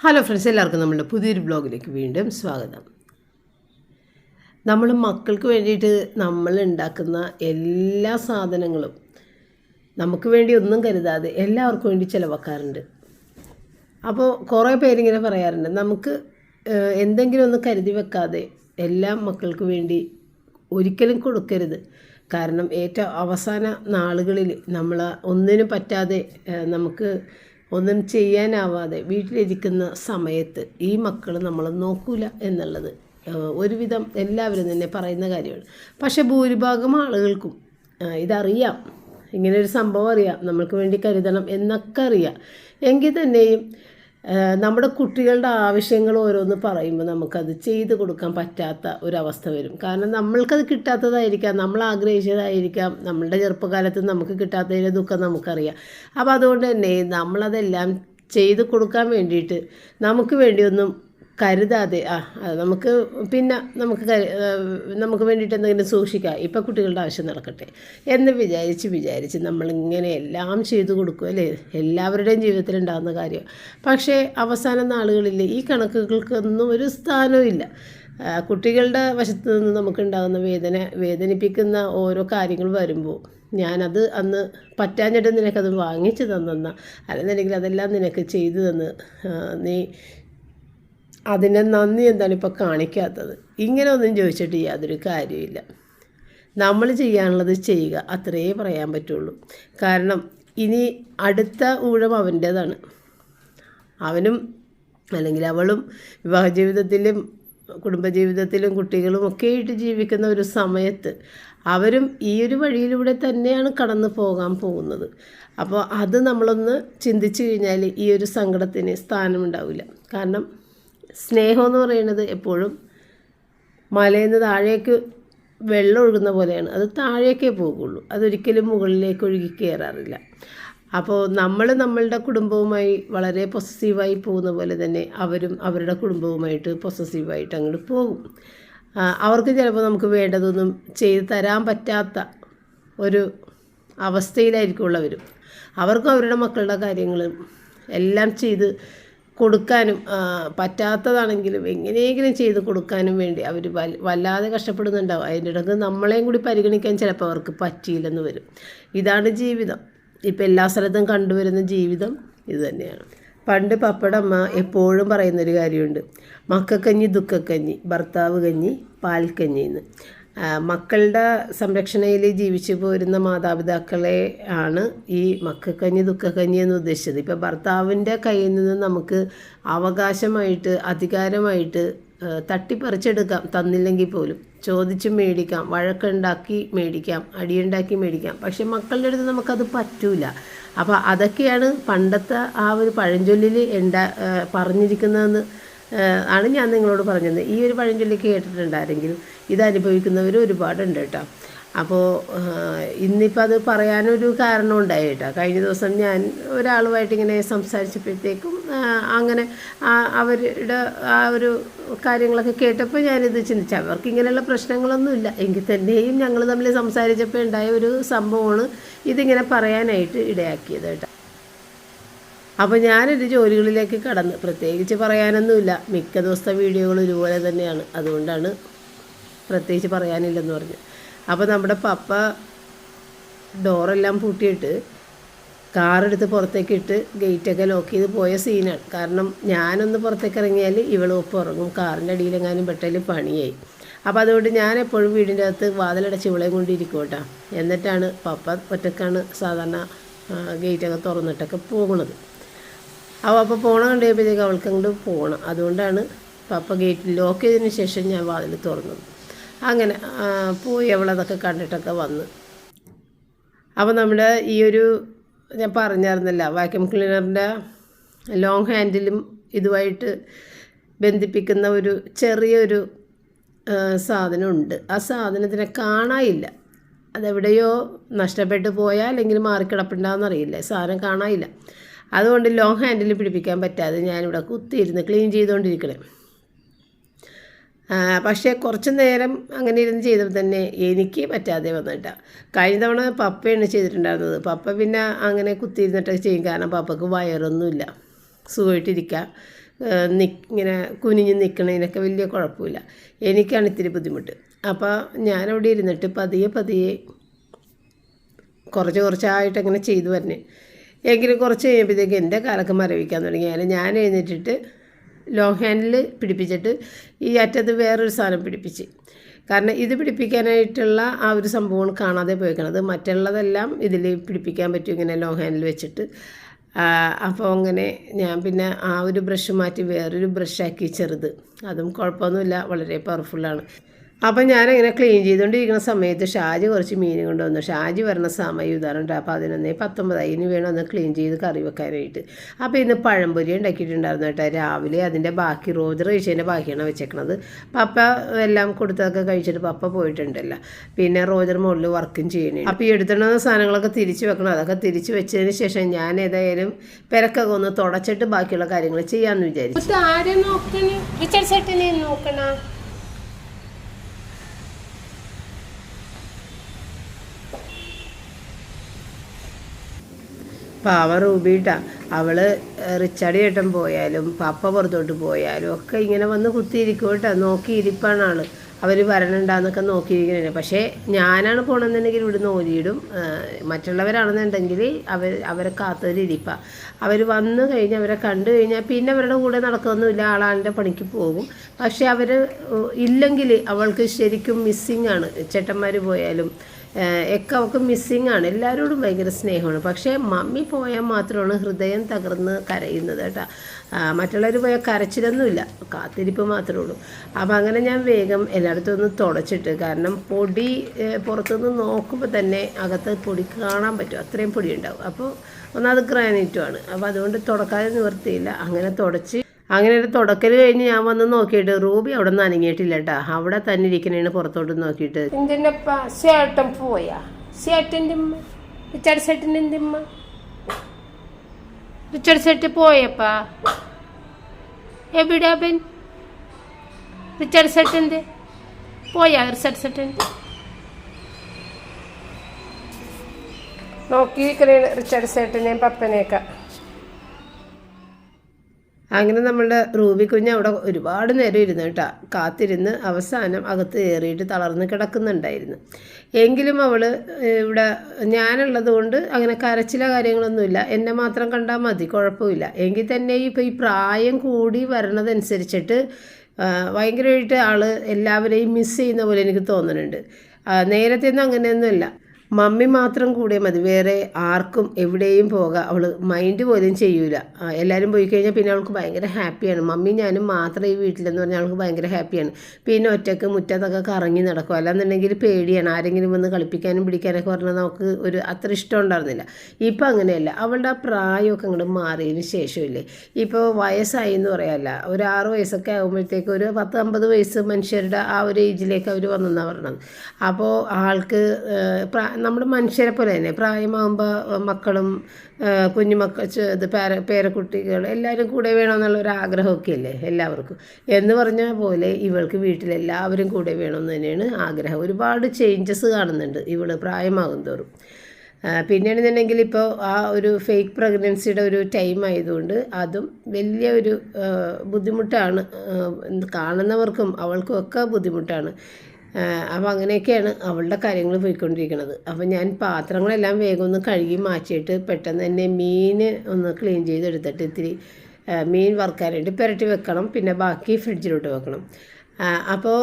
Hello friends എല്ലാവർക്കും നമ്മളുടെ പുതിയൊരു ബ്ലോഗിലേക്ക് വീണ്ടും സ്വാഗതം. നമ്മൾ മക്കൾക്ക് വേണ്ടിയിട്ട് നമ്മൾ ഉണ്ടാക്കുന്ന എല്ലാ സാധനങ്ങളും നമുക്ക് വേണ്ടി ഒന്നും കരുതാതെ എല്ലാവർക്കും വേണ്ടി ചിലവാക്കാറുണ്ട്. അപ്പോൾ കുറേ പേരിങ്ങനെ പറയാറുണ്ട് നമുക്ക് എന്തെങ്കിലും ഒന്ന് കരുതി വെക്കാതെ എല്ലാ മക്കൾക്ക് വേണ്ടി ഒരിക്കലും കൊടുക്കരുത്. കാരണം ഏറ്റവും അവസാന നാളുകളിൽ നമ്മൾ ഒന്നിനും പറ്റാതെ നമുക്ക് ഒന്നും ചെയ്യാനാവാതെ വീട്ടിലിരിക്കുന്ന സമയത്ത് ഈ മക്കൾ നമ്മൾ നോക്കൂല എന്നുള്ളത് ഒരുവിധം എല്ലാവരും തന്നെ പറയുന്ന കാര്യമാണ്. പക്ഷെ ഭൂരിഭാഗം ആളുകൾക്കും ഇതറിയാം. ഇങ്ങനെ ഒരു സംഭവം അറിയാം. നമ്മൾക്ക് വേണ്ടി കരുതണം എന്നൊക്കെ അറിയാം. എങ്കിൽ തന്നെയും നമ്മുടെ കുട്ടികളുടെ ആവശ്യങ്ങൾ ഓരോന്ന് പറയുമ്പോൾ നമുക്കത് ചെയ്തു കൊടുക്കാൻ പറ്റാത്ത ഒരവസ്ഥ വരും. കാരണം നമ്മൾക്കത് കിട്ടാത്തതായിരിക്കാം നമ്മൾ ആഗ്രഹിച്ചതായിരിക്കാം നമ്മളുടെ ചെറുപ്പകാലത്ത് നമുക്ക് കിട്ടാത്തതിന്റെ ദുഃഖം നമുക്കറിയാം. അപ്പോൾ അതുകൊണ്ട് തന്നെ നമ്മളതെല്ലാം ചെയ്ത് കൊടുക്കാൻ വേണ്ടിയിട്ട് നമുക്ക് വേണ്ടിയൊന്നും കരുതാതെ ആ നമുക്ക് പിന്നെ നമുക്ക് നമുക്ക് വേണ്ടിയിട്ട് എന്തെങ്കിലും സൂക്ഷിക്കാം. ഇപ്പം കുട്ടികളുടെ ആവശ്യം നടക്കട്ടെ. എന്ന് വിചാരിച്ച് വിചാരിച്ച് നമ്മളിങ്ങനെ എല്ലാം ചെയ്തു കൊടുക്കും അല്ലേ? എല്ലാവരുടെയും ജീവിതത്തിൽ ഉണ്ടാകുന്ന കാര്യം. പക്ഷേ അവസാന നാളുകളിൽ ഈ കണക്കുകൾക്കൊന്നും ഒരു സ്ഥാനവും കുട്ടികളുടെ വശത്ത് നിന്ന് നമുക്കുണ്ടാകുന്ന വേദന വേദനിപ്പിക്കുന്ന ഓരോ കാര്യങ്ങൾ വരുമ്പോൾ ഞാനത് അന്ന് പറ്റാഞ്ഞിട്ട് നിനക്കത് വാങ്ങിച്ചു തന്നെന്ന. അല്ലെന്നുണ്ടെങ്കിൽ അതെല്ലാം നിനക്ക് ചെയ്തു തന്ന് നീ അതിനെ നന്ദി എന്താണ് ഇപ്പോൾ കാണിക്കാത്തത്? ഇങ്ങനെ ഒന്നും ചോദിച്ചിട്ട് യാതൊരു കാര്യമില്ല നമ്മൾ ചെയ്യാനുള്ളത് ചെയ്യുക അത്രയേ പറയാൻ പറ്റുള്ളൂ. കാരണം ഇനി അടുത്ത ഊഴം അവന്റേതാണ്. അവനും അല്ലെങ്കിൽ അവളും വിവാഹ ജീവിതത്തിലും കുടുംബജീവിതത്തിലും കുട്ടികളും ഒക്കെ ആയിട്ട് ജീവിക്കുന്ന ഒരു സമയത്ത് അവരും ഈ ഒരു വഴിയിലൂടെ തന്നെയാണ് കടന്നു പോകാൻ പോകുന്നത്. അപ്പോൾ അത് നമ്മളൊന്ന് ചിന്തിച്ചു കഴിഞ്ഞാൽ ഈ ഒരു സങ്കടത്തിന് സ്ഥാനമുണ്ടാവില്ല. കാരണം സ്നേഹം എന്ന് പറയുന്നത് എപ്പോഴും മലയിൽ നിന്ന് താഴേക്ക് വെള്ളം ഒഴുകുന്ന പോലെയാണ്. അത് താഴേക്കേ പോകുള്ളൂ. അതൊരിക്കലും മുകളിലേക്ക് ഒഴുകി കയറാറില്ല. അപ്പോൾ നമ്മൾ നമ്മളുടെ കുടുംബവുമായി വളരെ പൊസസീവായി പോകുന്ന പോലെ തന്നെ അവരും അവരുടെ കുടുംബവുമായിട്ട് പൊസസീവായിട്ട് അങ്ങോട്ട് പോകും. അവർക്ക് ചിലപ്പോൾ നമുക്ക് വേണ്ടതൊന്നും ചെയ്തു തരാൻ പറ്റാത്ത ഒരു അവസ്ഥയിലായിരിക്കും ഉള്ളവരും. അവർക്കും അവരുടെ മക്കളുടെ കാര്യങ്ങളും എല്ലാം ചെയ്ത് കൊടുക്കാനും പറ്റാത്തതാണെങ്കിലും എങ്ങനെയെങ്കിലും ചെയ്ത് കൊടുക്കാനും വേണ്ടി അവർ വല്ലാതെ കഷ്ടപ്പെടുന്നുണ്ടാവും. അതിന്റെ ഇടയ്ക്ക് നമ്മളെയും കൂടി പരിഗണിക്കാൻ ചിലപ്പോൾ അവർക്ക് പറ്റിയില്ലെന്ന് വരും. ഇതാണ് ജീവിതം. ഇപ്പം എല്ലാ സ്ഥലത്തും കണ്ടുവരുന്ന ജീവിതം ഇത് തന്നെയാണ്. പണ്ട് പപ്പടമ്മ എപ്പോഴും പറയുന്നൊരു കാര്യമുണ്ട്. മക്കക്കഞ്ഞി ദുഃഖക്കഞ്ഞി ഭർത്താവ് കഞ്ഞി പാൽക്കഞ്ഞി എന്ന് മക്കളുടെ സംരക്ഷണയിൽ ജീവിച്ചു പോരുന്ന മാതാപിതാക്കളെ ആണ് ഈ മക്കക്കഞ്ഞി ദുഃഖക്കഞ്ഞി എന്ന് ഉദ്ദേശിച്ചത്. ഇപ്പോൾ ഭർത്താവിന്റെ കയ്യിൽ നിന്ന് നമുക്ക് അവകാശമായിട്ട് അധികാരമായിട്ട് തട്ടിപ്പറിച്ചെടുക്കാം തന്നില്ലെങ്കിൽ പോലും. ചോദിച്ച് മേടിക്കാം വഴക്കുണ്ടാക്കി മേടിക്കാം അടിയുണ്ടാക്കി മേടിക്കാം. പക്ഷെ മക്കളുടെ അടുത്ത് നമുക്കത് പറ്റൂല. അപ്പോൾ അതൊക്കെയാണ് പണ്ടത്തെ ആ ഒരു പഴഞ്ചൊല്ലിൽ ഉണ്ടാ പറഞ്ഞിരിക്കുന്നതെന്ന് ആണ് ഞാൻ നിങ്ങളോട് പറഞ്ഞത്. ഈ ഒരു പഴഞ്ചൊല്ലി കേട്ടിട്ടുണ്ടായിരുന്നെങ്കിൽ ഇത് അനുഭവിക്കുന്നവർ ഒരുപാടുണ്ട് കേട്ടോ. അപ്പോൾ ഇന്നിപ്പോൾ അത് പറയാനൊരു കാരണം ഉണ്ടായി കേട്ടോ. കഴിഞ്ഞ ദിവസം ഞാൻ ഒരാളുമായിട്ട് ഇങ്ങനെ സംസാരിച്ചപ്പോഴത്തേക്കും അങ്ങനെ അവരുടെ ആ ഒരു കാര്യങ്ങളൊക്കെ കേട്ടപ്പോൾ ഞാനിത് ചിന്തിച്ചു. അവർക്ക് ഇങ്ങനെയുള്ള പ്രശ്നങ്ങളൊന്നുമില്ല. എങ്കിൽ തന്നെയും ഞങ്ങൾ തമ്മിൽ സംസാരിച്ചപ്പോൾ ഉണ്ടായ ഒരു സംഭവമാണ് ഇതിങ്ങനെ പറയാനായിട്ട് ഇടയാക്കിയത് കേട്ടോ. അപ്പോൾ ഞാനൊരു ജോലികളിലേക്ക് കടന്ന്. പ്രത്യേകിച്ച് പറയാനൊന്നുമില്ല. മിക്ക ദിവസത്തെ വീഡിയോകളും ഇതുപോലെ തന്നെയാണ്. അതുകൊണ്ടാണ് പ്രത്യേകിച്ച് പറയാനില്ലെന്ന് പറഞ്ഞു. അപ്പോൾ നമ്മുടെ പപ്പ ഡോറെല്ലാം പൂട്ടിയിട്ട് കാറെടുത്ത് പുറത്തേക്ക് ഇട്ട് ഗേറ്റൊക്കെ ലോക്ക് ചെയ്ത് പോയ സീനാണ്. കാരണം ഞാനൊന്ന് പുറത്തേക്ക് ഇറങ്ങിയാൽ ഇവൾ ഒപ്പം ഇറങ്ങും കാറിന്റെ അടിയിലെങ്ങാനും പെട്ടതിൽ പണിയായി. അപ്പോൾ അതുകൊണ്ട് ഞാൻ എപ്പോഴും വീടിന്റെ അകത്ത് വാതിലടച്ച് ഇവളെയും കൊണ്ടിരിക്കും കേട്ടോ. എന്നിട്ടാണ് പപ്പ ഒറ്റക്കാണ് സാധാരണ ഗേറ്റൊക്കെ തുറന്നിട്ടൊക്കെ പോകുന്നത്. അവ അപ്പോൾ പോണ കണ്ടപ്പോഴത്തേക്ക് അവൾക്ക് അങ്ങോട്ട് പോകണം അതുകൊണ്ടാണ് പപ്പ ഗേറ്റ് ലോക്ക് ചെയ്തതിന് ശേഷം ഞാൻ വാതിൽ തുറന്നത്. അങ്ങനെ പോയി അവളതൊക്കെ കണ്ടിട്ടൊക്കെ വന്ന്. അപ്പോൾ നമ്മുടെ ഈ ഒരു ഞാൻ പറഞ്ഞായിരുന്നല്ല വാക്യൂം ക്ലീനറിന്റെ ലോങ് ഹാൻഡിലും ഇതുമായിട്ട് ബന്ധിപ്പിക്കുന്ന ഒരു ചെറിയൊരു സാധനമുണ്ട്. ആ സാധനത്തിനെ കാണാനില്ല. അതെവിടെയോ നഷ്ടപ്പെട്ടു പോയാൽ അല്ലെങ്കിൽ മാറിക്കിടപ്പുണ്ടാകുന്നറിയില്ല സാധനം കാണാനില്ല. അതുകൊണ്ട് ലോങ് ഹാൻഡിൽ പിടിപ്പിക്കാൻ പറ്റാതെ ഞാനിവിടെ കുത്തിയിരുന്ന് ക്ലീൻ ചെയ്തുകൊണ്ടിരിക്കണേ പക്ഷേ കുറച്ച് നേരം അങ്ങനെ ഇരുന്ന് ചെയ്തപ്പോൾ തന്നെ എനിക്ക് പറ്റാതെ വന്നിട്ട കഴിഞ്ഞ തവണ പപ്പയാണ് ചെയ്തിട്ടുണ്ടായിരുന്നത്. പപ്പ പിന്നെ അങ്ങനെ കുത്തിയിരുന്നിട്ടൊക്കെ ചെയ്യും. കാരണം പപ്പക്ക് വയറൊന്നുമില്ല. സുഖമായിട്ടിരിക്കുക ഇങ്ങനെ കുനിഞ്ഞ് നിൽക്കണതിനൊക്കെ വലിയ കുഴപ്പമില്ല. എനിക്കാണ് ഇത്തിരി ബുദ്ധിമുട്ട്. അപ്പോൾ ഞാനവിടെ ഇരുന്നിട്ട് പതിയെ പതിയെ കുറച്ച് കുറച്ചായിട്ട് അങ്ങനെ ചെയ്തു വരണേ. എങ്കിലും കുറച്ച് കഴിയുമ്പോഴത്തേക്ക് എന്റെ കാലൊക്കെ മരവിക്കാൻ തുടങ്ങി. തുടങ്ങിയാൽ ഞാൻ എഴുന്നേറ്റിട്ട് ലോങ് ഹാൻഡിൽ പിടിപ്പിച്ചിട്ട് ഈ അറ്റത്ത് വേറൊരു സാധനം പിടിപ്പിച്ച്. കാരണം ഇത് പിടിപ്പിക്കാനായിട്ടുള്ള ആ ഒരു സംഭവമാണ് കാണാതെ പോയിക്കണത്. മറ്റുള്ളതെല്ലാം ഇതിൽ പിടിപ്പിക്കാൻ പറ്റും ഇങ്ങനെ ലോങ് ഹാൻഡിൽ വെച്ചിട്ട്. അപ്പോൾ അങ്ങനെ ഞാൻ പിന്നെ ആ ഒരു ബ്രഷ് മാറ്റി വേറൊരു ബ്രഷാക്കി ചെറുത്. അതും കുഴപ്പമൊന്നുമില്ല വളരെ പവർഫുള്ളാണ് അപ്പം ഞാനങ്ങനെ ക്ലീൻ ചെയ്തുകൊണ്ടിരിക്കുന്ന സമയത്ത് ഷാജി കുറച്ച് മീൻ കൊണ്ടുവന്നു. ഷാജി വരുന്ന സമയം ഇതാണ് അപ്പോൾ പതിനൊന്ന് പത്തൊമ്പതായി. ഇനി വേണം ഒന്ന് ക്ലീൻ ചെയ്ത് കറി വെക്കാനായിട്ട്. അപ്പോൾ ഇന്ന് പഴംപൊരി ഉണ്ടാക്കിയിട്ടുണ്ടായിരുന്നു കേട്ടോ. രാവിലെ അതിന്റെ ബാക്കി റോജർ കഴിച്ചതിന്റെ ബാക്കിയാണ് വെച്ചേക്കണത്. പപ്പ എല്ലാം കൊടുത്തതൊക്കെ കഴിച്ചിട്ട് പപ്പ പോയിട്ടുണ്ടല്ലോ. പിന്നെ റോജർ മുകളിൽ വർക്കും ചെയ്യണേ അപ്പോൾ ഈ എടുത്തിടുന്ന സാധനങ്ങളൊക്കെ തിരിച്ച് വെക്കണം. അതൊക്കെ തിരിച്ച് വെച്ചതിന് ശേഷം ഞാൻ ഏതായാലും പെരക്കൊക്കെ ഒന്ന് തുടച്ചിട്ട് ബാക്കിയുള്ള കാര്യങ്ങൾ ചെയ്യാമെന്ന് വിചാരിച്ചു. ആരെ നോക്കണേ? നോക്കണ? പാവ റൂബിട്ടാ അവൾ റിച്ചാർഡ് ചേട്ടൻ പോയാലും പപ്പ പുറത്തോട്ട് പോയാലും ഒക്കെ ഇങ്ങനെ വന്ന് കുത്തിയിരിക്കും കേട്ടോ. നോക്കിയിരിപ്പാണ് ആൾ. അവർ വരണുണ്ടാന്നൊക്കെ നോക്കിയിരിക്കണേ പക്ഷേ ഞാനാണ് പോകണമെന്നുണ്ടെങ്കിൽ ഇവിടുന്ന് ഓരിയിടും. ആ, മറ്റുള്ളവരാണെന്നുണ്ടെങ്കിൽ അവർ അവരെ കാത്തൊരിരിപ്പാണ് അവർ വന്നു കഴിഞ്ഞ് അവരെ കണ്ടു കഴിഞ്ഞാൽ പിന്നെ അവരുടെ കൂടെ നടക്കുകയൊന്നുമില്ല ആളാളിന്റെ പണിക്ക് പോകും. പക്ഷേ അവർ ഇല്ലെങ്കിൽ അവൾക്ക് ശരിക്കും മിസ്സിങ് ആണ്. ചേട്ടന്മാർ പോയാലും ഒക്കെ അവൾക്ക് മിസ്സിങ് ആണ്. എല്ലാവരോടും ഭയങ്കര സ്നേഹമാണ്. പക്ഷേ മമ്മി പോയാൽ മാത്രമാണ് ഹൃദയം തകർന്ന് കരയുന്നത് കേട്ടോ. മറ്റുള്ളവർ പോയാൽ കരച്ചിലൊന്നുമില്ല. കാത്തിരിപ്പ് മാത്രമേ ഉള്ളൂ. അപ്പോൾ അങ്ങനെ ഞാൻ വേഗം എല്ലായിടത്തും ഒന്ന് തുടച്ചിട്ട് കാരണം പൊടി പുറത്തുനിന്ന് നോക്കുമ്പോൾ തന്നെ അകത്ത് പൊടി കാണാൻ പറ്റും. അത്രയും പൊടി ഉണ്ടാവും അപ്പോൾ ഒന്നാമത് ഗ്രാനൈറ്റുമാണ് അപ്പോൾ അതുകൊണ്ട് തുടക്കാതെ നിവർത്തിയില്ല. അങ്ങനെ തുടച്ച് അങ്ങനെ ഒരു തുടക്കൽ കഴിഞ്ഞ് ഞാൻ വന്ന് നോക്കിയിട്ട് റൂബി അവിടെ നിന്ന് അനങ്ങിയിട്ടില്ല കേട്ടാ. അവിടെ തന്നെ ഇരിക്കണേണ് പുറത്തോട്ട് നോക്കിയിട്ട്. എന്തിനപ്പ ചേട്ടൻ പോയാ? ചേട്ടന്റെ ഉമ്മ? റിച്ചാർഡ് സെട്ടിന്റെ എന്റെ ഉമ്മ? റിച്ചാർഡ് സെട്ട് പോയപ്പാ? എവിടെ അവൻ? റിച്ചാർഡ് സെട്ടിന്റെ പോയാ റിച്ചാർഡ് സെട്ടിന്റെ നോക്കിയിരിക്കണേ റിച്ചാർഡ് സെട്ടിനെയും പപ്പനെയൊക്കെ. അങ്ങനെ നമ്മളുടെ റൂബി കുഞ്ഞ് അവിടെ ഒരുപാട് നേരം ഇരുന്ന് കേട്ടോ. കാത്തിരുന്ന് അവസാനം അകത്ത് കയറിയിട്ട് തളർന്ന് കിടക്കുന്നുണ്ടായിരുന്നു. എങ്കിലും അവൾ ഇവിടെ ഞാനുള്ളത് കൊണ്ട് അങ്ങനെ കരച്ചില കാര്യങ്ങളൊന്നുമില്ല. എന്നെ മാത്രം കണ്ടാൽ മതി കുഴപ്പമില്ല. എങ്കിൽ തന്നെ ഇപ്പോൾ ഈ പ്രായം കൂടി വരണതനുസരിച്ചിട്ട് ഭയങ്കരമായിട്ട് ആൾ എല്ലാവരെയും മിസ് ചെയ്യുന്ന പോലെ എനിക്ക് തോന്നുന്നുണ്ട്. നേരത്തെ ഒന്നും അങ്ങനെയൊന്നുമില്ല. മമ്മി മാത്രം കൂടെ മതി. വേറെ ആർക്കും എവിടെയും പോകാം. അവൾ മൈൻഡ് പോലും ചെയ്യൂല. എല്ലാവരും പോയി കഴിഞ്ഞാൽ പിന്നെ അവൾക്ക് ഭയങ്കര ഹാപ്പിയാണ് മമ്മി ഞാനും മാത്രം ഈ വീട്ടിലെന്ന് പറഞ്ഞാൽ അവൾക്ക് ഭയങ്കര ഹാപ്പിയാണ് പിന്നെ ഒറ്റയ്ക്ക് മുറ്റത്തൊക്കെ കറങ്ങി നടക്കും. അല്ലാന്നുണ്ടെങ്കിൽ പേടിയാണ്. ആരെങ്കിലും വന്ന് കളിപ്പിക്കാനും പിടിക്കാനൊക്കെ പറഞ്ഞാൽ നമുക്ക് ഒരു അത്ര ഇഷ്ടം ഉണ്ടായിരുന്നില്ല. ഇപ്പം അങ്ങനെയല്ല. അവളുടെ ആ പ്രായമൊക്കെ അങ്ങോട്ട് മാറിയതിന് ശേഷമില്ലേ. ഇപ്പോൾ വയസ്സായി എന്ന് പറയാമല്ല ഒരു ആറ് വയസ്സൊക്കെ ആകുമ്പോഴത്തേക്ക് ഒരു പത്ത് അമ്പത് വയസ്സ് മനുഷ്യരുടെ ആ ഒരു ഏജിലേക്ക് അവർ വന്നെന്നാണ് പറഞ്ഞത്. അപ്പോൾ ആൾക്ക് നമ്മുടെ മനുഷ്യരെ പോലെ തന്നെ. പ്രായമാകുമ്പോൾ മക്കളും കുഞ്ഞുമക്കൾ ഇത് പേര പേരക്കുട്ടികൾ എല്ലാവരും കൂടെ വേണമെന്നുള്ള ഒരു ആഗ്രഹമൊക്കെ അല്ലേ എല്ലാവർക്കും. എന്ന് പറഞ്ഞ പോലെ ഇവൾക്ക് വീട്ടിലെല്ലാവരും കൂടെ വേണമെന്ന് തന്നെയാണ് ആഗ്രഹം. ഒരുപാട് ചേഞ്ചസ് കാണുന്നുണ്ട് ഇവൾ പ്രായമാകും തോറും. പിന്നെയാണെന്നുണ്ടെങ്കിൽ ഇപ്പോൾ ആ ഒരു ഫേക്ക് പ്രഗ്നൻസിയുടെ ഒരു ടൈം ആയതുകൊണ്ട് അതും വലിയ ഒരു ബുദ്ധിമുട്ടാണ്. കാണുന്നവർക്കും അവൾക്കും ഒക്കെ ബുദ്ധിമുട്ടാണ്. അപ്പോൾ അങ്ങനെയൊക്കെയാണ് അവളുടെ കാര്യങ്ങൾ പോയിക്കൊണ്ടിരിക്കുന്നത് അപ്പോൾ ഞാൻ പാത്രങ്ങളെല്ലാം വേഗം ഒന്ന് കഴുകി മാറ്റിയിട്ട് പെട്ടെന്ന് തന്നെ മീൻ ഒന്ന് ക്ലീൻ ചെയ്തെടുത്തിട്ട് ഇത്തിരി മീൻ വറുക്കാനായിട്ട് പുരട്ടി വെക്കണം. പിന്നെ ബാക്കി ഫ്രിഡ്ജിലോട്ട് വെക്കണം. അപ്പോൾ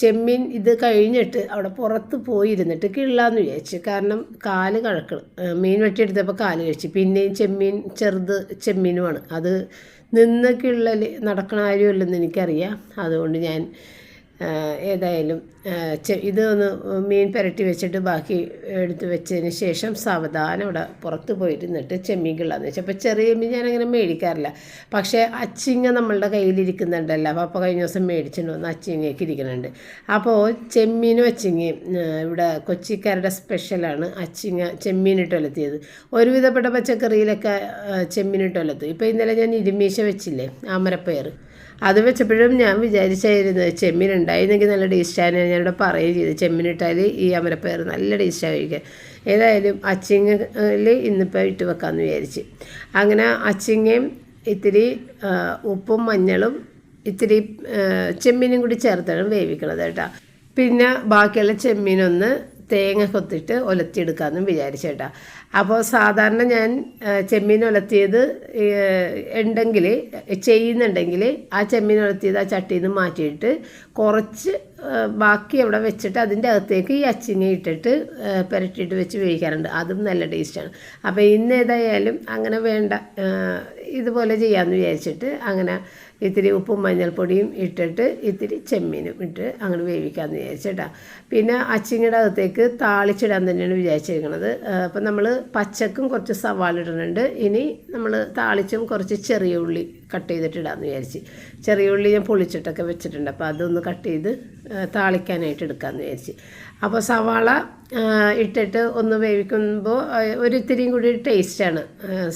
ചെമ്മീൻ ഇത് കഴിഞ്ഞിട്ട് അവിടെ പുറത്ത് പോയിരുന്നിട്ട് കിള്ളാന്ന് വിചാരിച്ചു. കാരണം കാൽ കഴക്കണം. മീൻ വെട്ടിയെടുത്തപ്പോൾ കാൽ കഴിച്ചു. പിന്നെയും ചെമ്മീൻ ചെറുത് ചെമ്മീനുമാണ്. അത് നിന്ന് കിള്ളൽ നടക്കണ കാര്യമല്ലെന്ന് എനിക്കറിയാം. അതുകൊണ്ട് ഞാൻ ഏതായാലും ഇത് ഒന്ന് മീൻ പുരട്ടി വെച്ചിട്ട് ബാക്കി എടുത്ത് വെച്ചതിന് ശേഷം സാവധാനം അവിടെ പുറത്ത് പോയിരുന്നിട്ട് ചെമ്മീൻ കിള്ളാന്ന് വെച്ചാൽ അപ്പോൾ ചെറിയ മീൻ ഞാനങ്ങനെ മേടിക്കാറില്ല. പക്ഷേ അച്ചിങ്ങ നമ്മളുടെ കയ്യിലിരിക്കുന്നുണ്ടല്ലോ. അപ്പോൾ അപ്പോൾ കഴിഞ്ഞ ദിവസം മേടിച്ചിട്ട് വന്ന് അച്ചിങ്ങയൊക്കെ ഇരിക്കുന്നുണ്ട്. അപ്പോൾ ചെമ്മീനും അച്ചിങ്ങയും ഇവിടെ കൊച്ചിക്കാരുടെ സ്പെഷ്യലാണ് അച്ചിങ്ങ ചെമ്മീനിട്ട് ഒലത്തിയത്. ഒരുവിധപ്പെട്ട പച്ചക്കറിയിലൊക്കെ ചെമ്മീനിട്ട് ഒലത്തും. ഇപ്പോൾ ഇന്നലെ ഞാൻ ഇരുമീശ വെച്ചില്ലേ അമരപ്പയർ അത് വെച്ചപ്പോഴും ഞാൻ വിചാരിച്ചായിരുന്നു ചെമ്മീൻ ഉണ്ടായിരുന്നെങ്കിൽ നല്ല ടേസ്റ്റാണ് ഞാനിവിടെ പറയുകയും ചെയ്തു. ചെമ്മീനിട്ടാൽ ഈ അമരപ്പയർ നല്ല ടേസ്റ്റാണ് കഴിക്കാൻ ഏതായാലും അച്ചിങ്ങയിൽ ഇന്നിപ്പോൾ ഇട്ട് വെക്കാമെന്ന് വിചാരിച്ച്. അങ്ങനെ അച്ചിങ്ങയും ഇത്തിരി ഉപ്പും മഞ്ഞളും ഇത്തിരി ചെമ്മീനും കൂടി ചേർത്താണ് വേവിക്കണത് കേട്ടോ. പിന്നെ ബാക്കിയുള്ള ചെമ്മീനൊന്ന് തേങ്ങ കൊത്തിട്ട് ഒലത്തിയെടുക്കാമെന്നും വിചാരിച്ചേട്ടാ അപ്പോൾ സാധാരണ ഞാൻ ചെമ്മീൻ ഒലത്തിയത് ഉണ്ടെങ്കിൽ ചെയ്യുന്നുണ്ടെങ്കിൽ ആ ചെമ്മീൻ ഒലത്തിയത് ആ ചട്ടിയിൽ നിന്ന് മാറ്റിയിട്ട് കുറച്ച് ബാക്കി അവിടെ വെച്ചിട്ട് അതിന്റെ അകത്തേക്ക് ഈ അച്ചിങ്ങ ഇട്ടിട്ട് പുരട്ടിയിട്ട് വെച്ച് വേവിക്കാറുണ്ട്. അതും നല്ല ടേസ്റ്റാണ്. അപ്പോൾ ഇന്ന് ഏതായാലും അങ്ങനെ വേണ്ട ഇതുപോലെ ചെയ്യാമെന്ന് വിചാരിച്ചിട്ട് അങ്ങനെ ഇത്തിരി ഉപ്പും മഞ്ഞൾപ്പൊടിയും ഇട്ടിട്ട് ഇത്തിരി ചെമ്മീനും ഇട്ട് അങ്ങനെ വേവിക്കാമെന്ന് വിചാരിച്ചേട്ടാ പിന്നെ അച്ചിങ്ങയുടെ അകത്തേക്ക് താളിച്ചിടാൻ തന്നെയാണ് വിചാരിച്ചിരിക്കുന്നത് അപ്പം നമ്മൾ പച്ചക്കും കുറച്ച് സവാള ഇടുന്നുണ്ട്. ഇനി നമ്മൾ താളിച്ചും കുറച്ച് ചെറിയ ഉള്ളി കട്ട് ചെയ്തിട്ട് ഇടാമെന്ന് വിചാരിച്ച്. ചെറിയ ഉള്ളി ഞാൻ പൊളിച്ചിട്ടൊക്കെ വെച്ചിട്ടുണ്ട്. അപ്പോൾ അതൊന്ന് കട്ട് ചെയ്ത് താളിക്കാനായിട്ട് എടുക്കാമെന്ന് വിചാരിച്ച്. അപ്പോൾ സവാള ഇട്ടിട്ട് ഒന്ന് വേവിക്കുമ്പോൾ ഒരു ഇത്തിരിയും കൂടി ടേസ്റ്റാണ്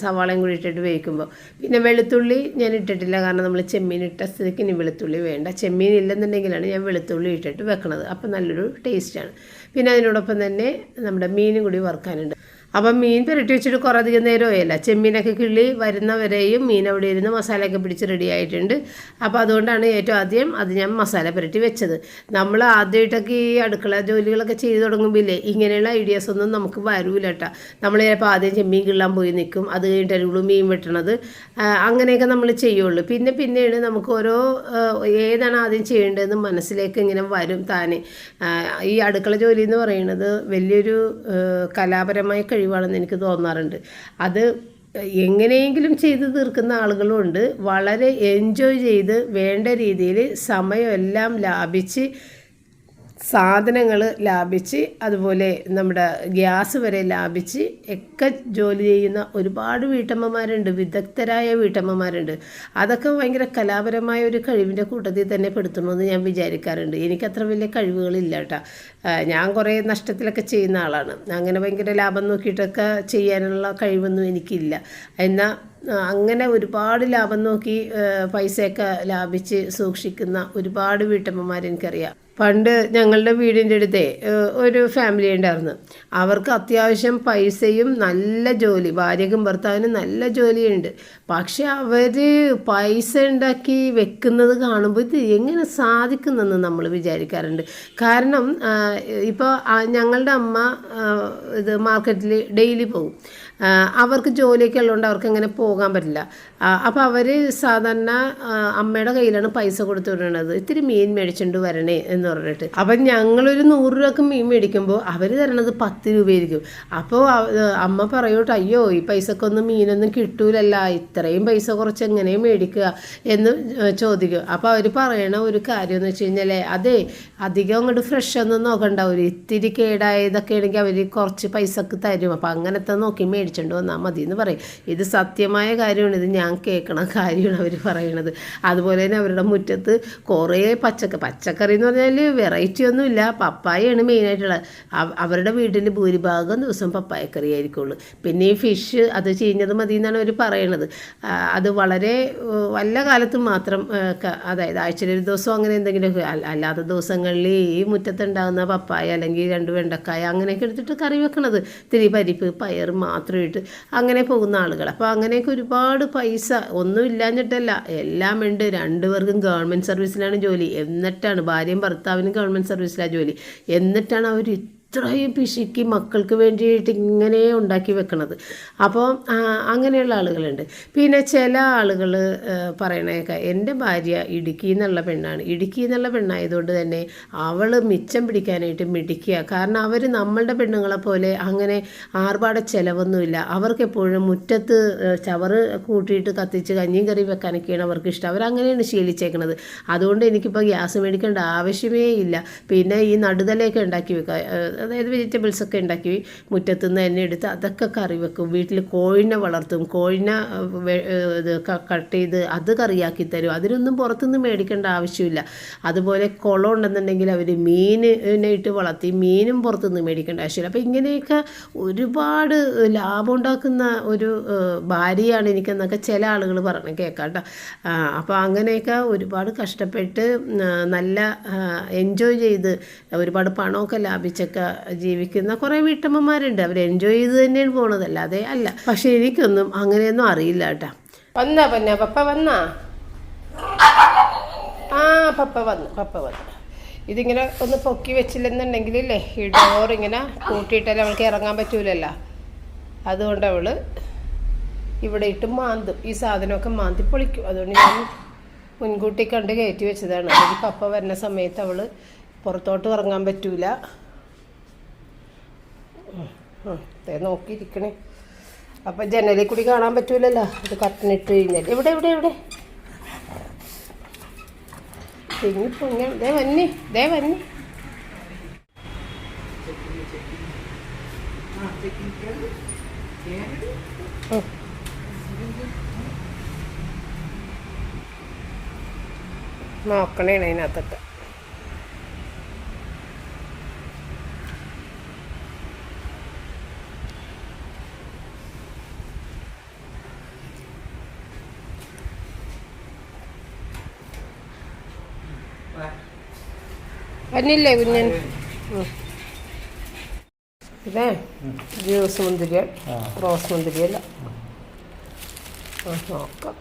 സവാളയും കൂടി ഇട്ടിട്ട് വേവിക്കുമ്പോൾ പിന്നെ വെളുത്തുള്ളി ഞാൻ ഇട്ടിട്ടില്ല കാരണം നമ്മൾ ചെമ്മീൻ ഇട്ട സ്ഥിതിക്ക് ഇനി വെളുത്തുള്ളി വേണ്ട. ചെമ്മീൻ ഇല്ലെന്നുണ്ടെങ്കിലാണ് ഞാൻ വെളുത്തുള്ളി ഇട്ടിട്ട് വെക്കണത്. അപ്പോൾ നല്ലൊരു ടേസ്റ്റാണ് പിന്നെ അതിനോടൊപ്പം തന്നെ നമ്മുടെ മീനും കൂടി വറുക്കാനുണ്ട്. അപ്പം മീൻ പുരട്ടി വെച്ചിട്ട് കുറേ അധികം നേരമായില്ല. ചെമ്മീനൊക്കെ കിള്ളി വരുന്നവരെയും മീൻ അവിടെ ഇരുന്ന് മസാലയൊക്കെ പിടിച്ച് റെഡി ആയിട്ടുണ്ട്. അപ്പോൾ അതുകൊണ്ടാണ് ഏറ്റവും ആദ്യം അത് ഞാൻ മസാല പുരട്ടി വെച്ചത്. നമ്മൾ ആദ്യമായിട്ടൊക്കെ ഈ അടുക്കള ജോലികളൊക്കെ ചെയ്തു തുടങ്ങുമ്പോഴേ ഇങ്ങനെയുള്ള ഐഡിയാസ് ഒന്നും നമുക്ക് വരൂല കേട്ടോ നമ്മൾ ചിലപ്പോൾ ആദ്യം ചെമ്മീൻ കിള്ളാൻ പോയി നിൽക്കും. അത് കഴിഞ്ഞിട്ടുള്ളൂ മീൻ വെട്ടണത്. അങ്ങനെയൊക്കെ നമ്മൾ ചെയ്യുള്ളൂ. പിന്നെ പിന്നെയാണ് നമുക്ക് ഓരോ ഏതാണ് ആദ്യം ചെയ്യേണ്ടതെന്ന് മനസ്സിലേക്ക് ഇങ്ങനെ വരും താനെ. ഈ അടുക്കള ജോലി എന്ന് പറയുന്നത് വലിയൊരു കലാപരമായ കലാപരമായ കഴിവാണെന്ന് എനിക്ക് തോന്നാറുണ്ട്. അത് എങ്ങനെയെങ്കിലും ചെയ്ത് തീർക്കുന്ന ആളുകളുണ്ട്. വളരെ എൻജോയ് ചെയ്ത് വേണ്ട രീതിയിൽ സമയമെല്ലാം ലാഭിച്ച് സാധനങ്ങൾ ലാഭിച്ച് അതുപോലെ നമ്മുടെ ഗ്യാസ് വരെ ലാഭിച്ച് ഒക്കെ ജോലി ചെയ്യുന്ന ഒരുപാട് വീട്ടമ്മമാരുണ്ട് വിദഗ്ധരായ വീട്ടമ്മമാരുണ്ട്. അതൊക്കെ ഭയങ്കര കലാപരമായ ഒരു കഴിവിന്റെ കൂട്ടത്തിൽ തന്നെ പെടുത്തണമെന്ന് ഞാൻ വിചാരിക്കാറുണ്ട്. എനിക്കത്ര വലിയ കഴിവുകളില്ല കേട്ടോ. ഞാൻ കുറേ നഷ്ടത്തിലൊക്കെ ചെയ്യുന്ന ആളാണ്. അങ്ങനെ ഭയങ്കര ലാഭം നോക്കിയിട്ടൊക്കെ ചെയ്യാനുള്ള കഴിവൊന്നും എനിക്കില്ല. എന്നാൽ അങ്ങനെ ഒരുപാട് ലാഭം നോക്കി പൈസയൊക്കെ ലാഭിച്ച് സൂക്ഷിക്കുന്ന ഒരുപാട് വീട്ടമ്മമാർ എനിക്കറിയാം. പണ്ട് ഞങ്ങളുടെ വീടിന്റെ അടുത്തേ ഒരു ഫാമിലി ഉണ്ടായിരുന്നു. അവർക്ക് അത്യാവശ്യം പൈസയും നല്ല ജോലി ഭാര്യക്കും ഭർത്താവിനും നല്ല ജോലിയുണ്ട്. പക്ഷെ അവർ പൈസ ഉണ്ടാക്കി വെക്കുന്നത് കാണുമ്പോൾ ഇത് എങ്ങനെ സാധിക്കുന്നെന്ന് നമ്മൾ വിചാരിക്കാറുണ്ട്. കാരണം ഇപ്പോൾ ഞങ്ങളുടെ അമ്മ ഇത് മാർക്കറ്റിൽ ഡെയിലി പോകും. അവർക്ക് ജോലിയൊക്കെ ഉള്ളതുകൊണ്ട് അവർക്ക് അങ്ങനെ പോകാൻ പറ്റില്ല. അപ്പോൾ അവർ സാധാരണ അമ്മയുടെ കയ്യിലാണ് പൈസ കൊടുത്തു വിടണത്. ഇത്തിരി മീൻ മേടിച്ചുകൊണ്ട് വരണേ എന്ന് പറഞ്ഞിട്ട്. അപ്പം ഞങ്ങളൊരു നൂറ് രൂപക്ക് മീൻ മേടിക്കുമ്പോൾ അവർ തരണത് പത്ത് രൂപയായിരിക്കും. അപ്പോൾ അമ്മ പറയൂട്ടോ അയ്യോ ഈ പൈസക്കൊന്നും മീനൊന്നും കിട്ടൂലല്ല. ഇത്രയും പൈസ കുറച്ച് എങ്ങനെ മേടിക്കുക? എന്ന് ചോദിക്കും. അപ്പോൾ അവർ പറയണ ഒരു കാര്യം എന്ന് വെച്ച് കഴിഞ്ഞാൽ അതെ അധികം അങ്ങോട്ട് ഫ്രഷ് ഒന്നും നോക്കണ്ട. ഒരു ഇത്തിരി കേടായതൊക്കെ ആണെങ്കിൽ അവർ കുറച്ച് പൈസക്ക് തരും. അപ്പോൾ അങ്ങനത്തെ നോക്കി മേടിച്ചുകൊണ്ട് വന്നാൽ മതി എന്ന് പറയും. ഇത് സത്യമായ കാര്യമാണ്. ഇത് ഞാൻ കേൾക്കണ കാര്യമാണ് അവർ പറയണത്. അതുപോലെ തന്നെ അവരുടെ മുറ്റത്ത് കുറേ പച്ചക്ക പച്ചക്കറി എന്ന് പറഞ്ഞാൽ വെറൈറ്റി ഒന്നുമില്ല. പപ്പായയാണ് മെയിനായിട്ടുള്ളത് അവ- അവരുടെ വീട്ടിൽ ഭൂരിഭാഗം ദിവസം പപ്പായക്കറി ആയിരിക്കുള്ളൂ. പിന്നെ ഈ ഫിഷ് അത് ചീഞ്ഞത് മതി എന്നാണ് അവർ പറയണത്. അത് വളരെ വല്ല കാലത്തും മാത്രം അതായത് ആഴ്ചയിൽ ഒരു ദിവസം അങ്ങനെ എന്തെങ്കിലുമൊക്കെ അല്ലാത്ത ദിവസങ്ങളിൽ ഈ മുറ്റത്തുണ്ടാകുന്ന പപ്പായ അല്ലെങ്കിൽ രണ്ട് വെണ്ടക്കായ അങ്ങനെയൊക്കെ എടുത്തിട്ട് കറി വെക്കണത്. ഇത്തിരി പരിപ്പ് പയർ മാത്രം ഇട്ട് അങ്ങനെ പോകുന്ന ആളുകൾ അപ്പോൾ അങ്ങനെയൊക്കെ ഒരുപാട് പൈസ ഒന്നും ഇല്ലാഞ്ഞിട്ടല്ല എല്ലാം ഉണ്ട്. രണ്ടുപേർക്കും ഗവൺമെന്റ് സർവീസിലാണ് ജോലി. എന്നിട്ടാണ് ഭാര്യയും ഭർത്താവിനും ഗവൺമെന്റ് സർവീസിലാണ് ജോലി. എന്നിട്ടാണ് അവർ ഇത്രയും പിശുക്കി മക്കൾക്ക് വേണ്ടിയിട്ട് ഇങ്ങനെ ഉണ്ടാക്കി വെക്കണത്. അപ്പോൾ അങ്ങനെയുള്ള ആളുകളുണ്ട്. പിന്നെ ചില ആളുകൾ പറയണേക്കാ എന്റെ ഭാര്യ ഇടുക്കി എന്നുള്ള പെണ്ണാണ്. ഇടുക്കി എന്നുള്ള പെണ്ണായതുകൊണ്ട് തന്നെ അവൾ മിച്ചം പിടിക്കാനായിട്ട് മിടിക്കുക കാരണം അവർ നമ്മളുടെ പെണ്ണുങ്ങളെ പോലെ അങ്ങനെ ആർഭാട ചിലവൊന്നുമില്ല. അവർക്ക് എപ്പോഴും മുറ്റത്ത് ചവറ് കൂട്ടിയിട്ട് കത്തിച്ച് കഞ്ഞിയും കറി വെക്കാനൊക്കെയാണ് അവർക്ക് ഇഷ്ടം. അവരങ്ങനെയാണ് ശീലിച്ചേക്കണത്. അതുകൊണ്ട് എനിക്കിപ്പോൾ ഗ്യാസ് മേടിക്കേണ്ട ആവശ്യമേ ഇല്ല. പിന്നെ ഈ നടുതലയൊക്കെ ഉണ്ടാക്കി വെക്കുക അതായത് വെജിറ്റബിൾസ് ഒക്കെ ഉണ്ടാക്കി മുറ്റത്തു നിന്ന് തന്നെ എടുത്ത് അതൊക്കെ കറി വെക്കും. വീട്ടിൽ കോഴിനെ വളർത്തും. കോഴിനെ ഇത് കട്ട് ചെയ്ത് അത് കറിയാക്കി തരും. അതിനൊന്നും പുറത്തുനിന്ന് മേടിക്കേണ്ട ആവശ്യമില്ല. അതുപോലെ കുളം ഉണ്ടെന്നുണ്ടെങ്കിൽ അവർ മീനിനെ ഇട്ട് വളർത്തി മീനും പുറത്തുനിന്ന് മേടിക്കേണ്ട ആവശ്യമില്ല. അപ്പോൾ ഇങ്ങനെയൊക്കെ ഒരുപാട് ലാഭം ഉണ്ടാക്കുന്ന ഒരു ഭാര്യയാണ് എനിക്കെന്നൊക്കെ ചില ആളുകൾ പറഞ്ഞു കേൾക്കാം കേട്ടോ. അപ്പോൾ അങ്ങനെയൊക്കെ ഒരുപാട് കഷ്ടപ്പെട്ട് നല്ല എൻജോയ് ചെയ്ത് ഒരുപാട് പണമൊക്കെ ലാഭിച്ചൊക്കെ ജീവിക്കുന്ന കുറേ വീട്ടമ്മമാരുണ്ട്. അവർ എൻജോയ് ചെയ്ത് തന്നെയാണ് പോണത്. അല്ലാതെ അല്ല. പക്ഷെ എനിക്കൊന്നും അങ്ങനെയൊന്നും അറിയില്ല കേട്ടാ. വന്നാ പന്ന പപ്പ വന്നാ? ആ പപ്പ വന്നു പപ്പ വന്നു. ഇതിങ്ങനെ ഒന്ന് പൊക്കി വെച്ചില്ലെന്നുണ്ടെങ്കിൽ അല്ലേ ഈ ഡോർ ഇങ്ങനെ കൂട്ടിയിട്ടാൽ അവൾക്ക് ഇറങ്ങാൻ പറ്റൂലല്ലോ. അതുകൊണ്ട് അവൾ ഇവിടെ ഇട്ട് മാന്തും. ഈ സാധനമൊക്കെ മാന്തി പൊളിക്കും. അതുകൊണ്ട് ഞാൻ മുൻകൂട്ടി കണ്ട് കയറ്റി വെച്ചതാണ്. പപ്പ വരുന്ന സമയത്ത് അവൾ പുറത്തോട്ട് ഇറങ്ങാൻ പറ്റൂല. ദേ നോക്കിയിരിക്കണേ. അപ്പം ജനലിൽ കൂടി കാണാൻ പറ്റൂലല്ലോ. ഇത് കട്ടനിട്ട് കഴിഞ്ഞാൽ ഇവിടെ ഇവിടെ ഇവിടെ തിങ്ങി പൊങ്ങ ദേ വന്നി ദേ വന്നി. നോക്കണേണ് അതിനകത്തൊക്കെ വന്നില്ലേ കുഞ്ഞൻ. ഇതേ ജ്യൂസ് മുന്തിരി റോസ് മുന്തിരി അല്ല ആ നോക്കാം.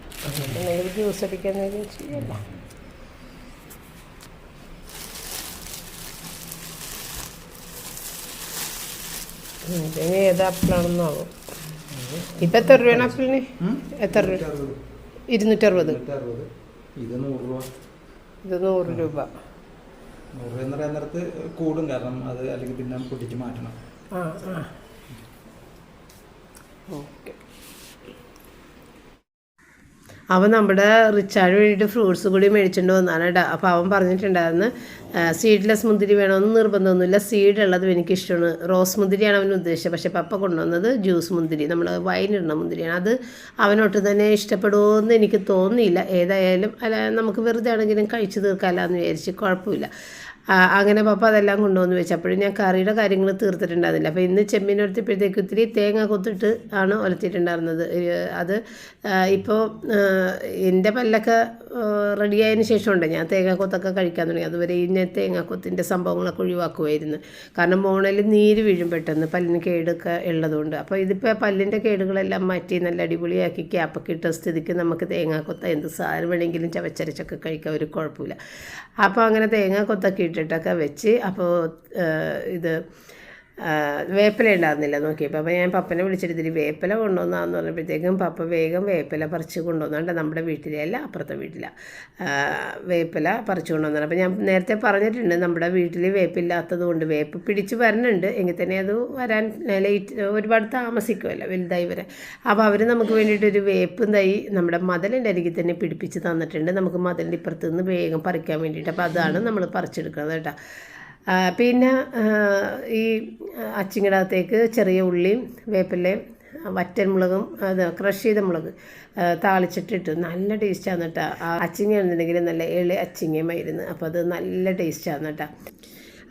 എന്തെങ്കിലും ജ്യൂസ് അടിക്കാൻ ചെയ്യല്ല ഇതിന് ഏത് ആപ്പിളാണെന്നാവും ഇപ്പം എത്ര രൂപയാണ് ആപ്പിളിന് എത്ര രൂപ? ഇരുന്നൂറ്ററുപത്. ഇത് നൂറ് രൂപ. നൂറ് എന്ന് പറയുന്ന നേരത്ത് കൂടും. കാരണം അത് അല്ലെങ്കിൽ പിന്നെ പൊട്ടിച്ച് മാറ്റണം. ആ ആ. ഓക്കെ. അവൻ നമ്മുടെ റിച്ചാർഡ് വേണ്ടിയിട്ട് ഫ്രൂട്ട്സ് കൂടി മേടിച്ചിട്ട് വന്നാണ് കേട്ടോ. അപ്പോൾ അവൻ പറഞ്ഞിട്ടുണ്ടായിരുന്നു സീഡ്ലെസ് മുന്തിരി വേണമെന്ന് നിർബന്ധമൊന്നുമില്ല. സീഡ് ഉള്ളത് എനിക്ക് ഇഷ്ടമാണ് റോസ് മുന്തിരിയാണ് അവൻ ഉദ്ദേശിച്ചത്. പക്ഷെ പപ്പ കൊണ്ടുവന്നത് ജ്യൂസ് മുന്തിരി. നമ്മൾ വൈൻ വൈനിടുന്ന മുന്തിരിയാണ്. അത് അവനൊട്ട് തന്നെ ഇഷ്ടപ്പെടുമെന്ന് എനിക്ക് തോന്നിയില്ല. ഏതായാലും അല്ല നമുക്ക് വെറുതെ ആണെങ്കിലും കഴിച്ചു തീർക്കാമല്ലോ എന്ന് വിചാരിച്ച് കുഴപ്പമില്ല. അങ്ങനെ പപ്പ അതെല്ലാം കൊണ്ടുവന്ന് വെച്ചപ്പോഴും ഞാൻ കറിയുടെ കാര്യങ്ങൾ തീർത്തിട്ടുണ്ടായിരുന്നില്ല. അപ്പോൾ ഇന്ന് ചെമ്മീൻ ഉരുത്തിപ്പോഴത്തേക്ക് ഇത്തിരി തേങ്ങ കൊത്തിട്ട് ആണ് ഉലത്തിയിട്ടുണ്ടായിരുന്നത് അത് ഇപ്പോൾ എന്റെ പല്ലൊക്കെ റെഡിയായതിന് ശേഷമുണ്ട്. ഞാൻ തേങ്ങാക്കൊത്തൊക്കെ കഴിക്കാൻ തുടങ്ങി. അതുവരെ ഈ ഞാൻ തേങ്ങാക്കൊത്തിന്റെ സംഭവങ്ങളൊക്കെ ഒഴിവാക്കുമായിരുന്നു. കാരണം മോണയിൽ നീര് വീഴും പെട്ടെന്ന് പല്ലിന് കേടൊക്കെ ഉള്ളതുകൊണ്ട്. അപ്പോൾ ഇതിപ്പോൾ പല്ലിന്റെ കേടുകളെല്ലാം മാറ്റി നല്ല അടിപൊളിയാക്കി ക്യാപ്പൊക്കെ ഇട്ട സ്ഥിതിക്ക് നമുക്ക് തേങ്ങാക്കൊത്ത എന്ത് സാധനം വേണമെങ്കിലും ചവച്ചരച്ചൊക്കെ കഴിക്കാൻ ഒരു കുഴപ്പമില്ല. അപ്പോൾ അങ്ങനെ തേങ്ങാക്കൊത്തൊക്കെ ഇട്ടിട്ടൊക്കെ വെച്ച് അപ്പോൾ ഇത് വേപ്പില ഉണ്ടായിരുന്നില്ല നോക്കിയപ്പോൾ അപ്പോൾ ഞാൻ പപ്പനെ വിളിച്ചിട്ട് വേപ്പില കൊണ്ടുവന്നാന്ന് പറഞ്ഞപ്പോഴത്തേക്കും പപ്പ വേഗം വേപ്പില പറിച്ച് കൊണ്ടുവന്നുണ്ട് നമ്മുടെ വീട്ടിലല്ല അപ്പുറത്തെ വീട്ടില. വേപ്പില പറിച്ച് കൊണ്ടുവന്നാണ് അപ്പോൾ ഞാൻ നേരത്തെ പറഞ്ഞിട്ടുണ്ട് നമ്മുടെ വീട്ടിൽ വേപ്പില്ലാത്തത് കൊണ്ട് വേപ്പ് പിടിച്ച് വരണുണ്ട്. എങ്കിൽ തന്നെ അത് വരാൻ ലൈറ്റ് ഒരുപാട് താമസിക്കുമല്ലോ വലുതായി വരെ അപ്പോൾ അവർ നമുക്ക് വേണ്ടിയിട്ടൊരു വേപ്പും തൈ നമ്മുടെ മതിലിന്റെ അരികിൽ തന്നെ പിടിപ്പിച്ച് തന്നിട്ടുണ്ട്. നമുക്ക് മതിലിന്റെ ഇപ്പുറത്ത് നിന്ന് വേഗം പറിക്കാൻ വേണ്ടിയിട്ട്. അപ്പോൾ അതാണ് നമ്മൾ പറിച്ചെടുക്കുന്നത് കേട്ടോ. പിന്നെ ഈ അച്ചിങ്ങടകത്തേക്ക് ചെറിയ ഉള്ളിയും വേപ്പിലയും വറ്റൻ മുളകും അത് ക്രഷ് ചെയ്ത മുളക് താളിച്ചിട്ടിട്ട് നല്ല ടേസ്റ്റാണ് കേട്ടോ ആ അച്ചിങ്ങ ആണെന്നുണ്ടെങ്കിൽ നല്ല എളി അച്ചിങ്ങയുമായിരുന്നു. അപ്പോൾ അത് നല്ല ടേസ്റ്റാണ് കേട്ടോ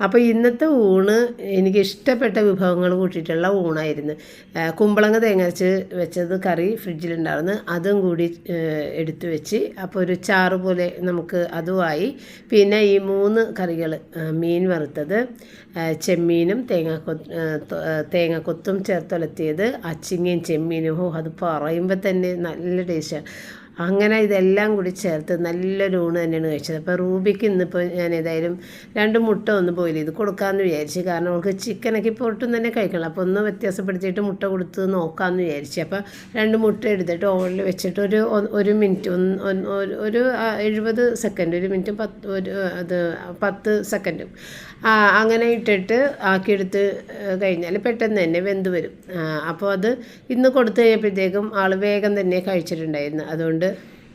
അപ്പോൾ ഇന്നത്തെ ഊണ് എനിക്ക് ഇഷ്ടപ്പെട്ട വിഭവങ്ങൾ കൂട്ടിയിട്ടുള്ള ഊണായിരുന്നു. കുമ്പളങ്ങ തേങ്ങരച്ച് വെച്ചത് കറി ഫ്രിഡ്ജിലുണ്ടായിരുന്നു. അതും കൂടി എടുത്തു വെച്ച് അപ്പോൾ ഒരു ചാറ് പോലെ നമുക്ക് അതുമായി. പിന്നെ ഈ മൂന്ന് കറികൾ മീൻ വറുത്തത് ചെമ്മീനും തേങ്ങ തേങ്ങക്കൊത്തും ചേർത്തൊലത്തിയത് അച്ചിങ്ങയും ചെമ്മീനും. ഓ അത് പറയുമ്പോൾ തന്നെ നല്ല ടേസ്റ്റാണ് അങ്ങനെ ഇതെല്ലാം കൂടി ചേർത്ത് നല്ലൊരു ഊണ് തന്നെയാണ് കഴിച്ചത്. അപ്പോൾ റൂബിക്ക് ഇന്നിപ്പോൾ ഞാൻ ഏതായാലും രണ്ട് മുട്ട ഒന്ന് ബോയിൽ ഇത് കൊടുക്കാമെന്ന് വിചാരിച്ചു. കാരണം അവൾക്ക് ചിക്കനൊക്കെ ഇപ്പോൾ ഒട്ടും തന്നെ കഴിക്കണം അപ്പോൾ ഒന്ന് വ്യത്യാസപ്പെടുത്തിയിട്ട് മുട്ട കൊടുത്ത് നോക്കാമെന്ന് വിചാരിച്ചു. അപ്പോൾ രണ്ട് മുട്ട എടുത്തിട്ട് ഓവനിൽ വെച്ചിട്ട് ഒരു ഒരു മിനിറ്റ് ഒന്ന് ഒരു- എഴുപത് സെക്കൻഡ് ഒരു മിനിറ്റ് പത്ത് ഒരു അത് പത്ത് സെക്കൻഡും അങ്ങനെ ഇട്ടിട്ട് ആക്കിയെടുത്ത് കഴിഞ്ഞാൽ പെട്ടെന്ന് തന്നെ വെന്ത് വരും. അപ്പോൾ അത് ഇന്ന് കൊടുത്തു കഴിഞ്ഞപ്പോഴത്തേക്കും ആൾ വേഗം തന്നെ കഴിച്ചിട്ടുണ്ടായിരുന്നു. അതുകൊണ്ട്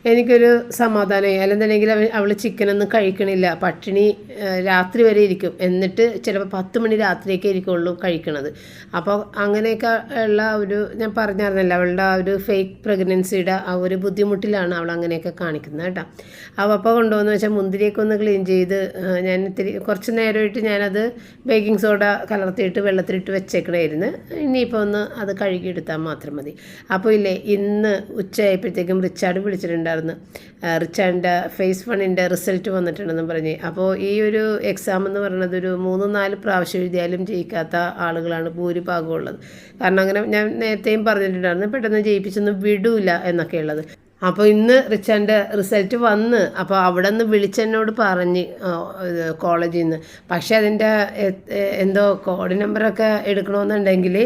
എനിക്കൊരു സമാധാനമായി അല്ലെന്നുണ്ടെങ്കിൽ അവൾ അവൾ ചിക്കനൊന്നും കഴിക്കണില്ല. പട്ടിണി രാത്രി വരെ ഇരിക്കും. എന്നിട്ട് ചിലപ്പോൾ പത്ത് മണി രാത്രിയൊക്കെ ഇരിക്കുള്ളൂ കഴിക്കണത്. അപ്പോൾ അങ്ങനെയൊക്കെ ഉള്ള ഒരു ഞാൻ പറഞ്ഞായിരുന്നല്ലോ അവളുടെ ആ ഒരു ഫേക്ക് പ്രഗ്നൻസിയുടെ ആ ഒരു ബുദ്ധിമുട്ടിലാണ് അവൾ അങ്ങനെയൊക്കെ കാണിക്കുന്നത് കേട്ടോ. അപ്പോൾ അപ്പോൾ കൊണ്ടുവന്ന് വെച്ചാൽ മുന്തിരിയൊക്കെ ഒന്ന് ക്ലീൻ ചെയ്ത് ഞാൻ ഇത്തിരി കുറച്ച് നേരമായിട്ട് ഞാനത് ബേക്കിംഗ് സോഡ കലർത്തിയിട്ട് വെള്ളത്തിലിട്ട് വെച്ചേക്കണമായിരുന്നു ഇനിയിപ്പോൾ ഒന്ന് അത് കഴുകിയെടുത്താൽ മാത്രം മതി. അപ്പോൾ ഇല്ലേ ഇന്ന് ഉച്ചയായപ്പോഴത്തേക്കും റിച്ചാർഡ് വിളിച്ചിട്ടുണ്ടായിരുന്നു റിച്ച് ആൻഡ് ഫേസ് വണ്ണിന്റെ റിസൾട്ട് വന്നിട്ടുണ്ടെന്ന് പറഞ്ഞ്. അപ്പോൾ ഈ ഒരു എക്സാം എന്ന് പറയുന്നത് ഒരു മൂന്ന് നാല് പ്രാവശ്യം എഴുതിയാലും ജയിക്കാത്ത ആളുകളാണ് ഭൂരിഭാഗം ഉള്ളത് കാരണം അങ്ങനെ ഞാൻ നേരത്തെയും പറഞ്ഞിട്ടുണ്ടായിരുന്നു പെട്ടെന്ന് ജയിപ്പിച്ചൊന്നും വിടൂല എന്നൊക്കെ ഉള്ളത്. അപ്പോൾ ഇന്ന് റിച്ചാന്റെ റിസൾട്ട് വന്ന് അപ്പോൾ അവിടെ നിന്ന് വിളിച്ചെന്നോട് പറഞ്ഞ് കോളേജിൽ നിന്ന് പക്ഷേ അതിന്റെ എന്തോ കോഡ് നമ്പറൊക്കെ എടുക്കണമെന്നുണ്ടെങ്കിൽ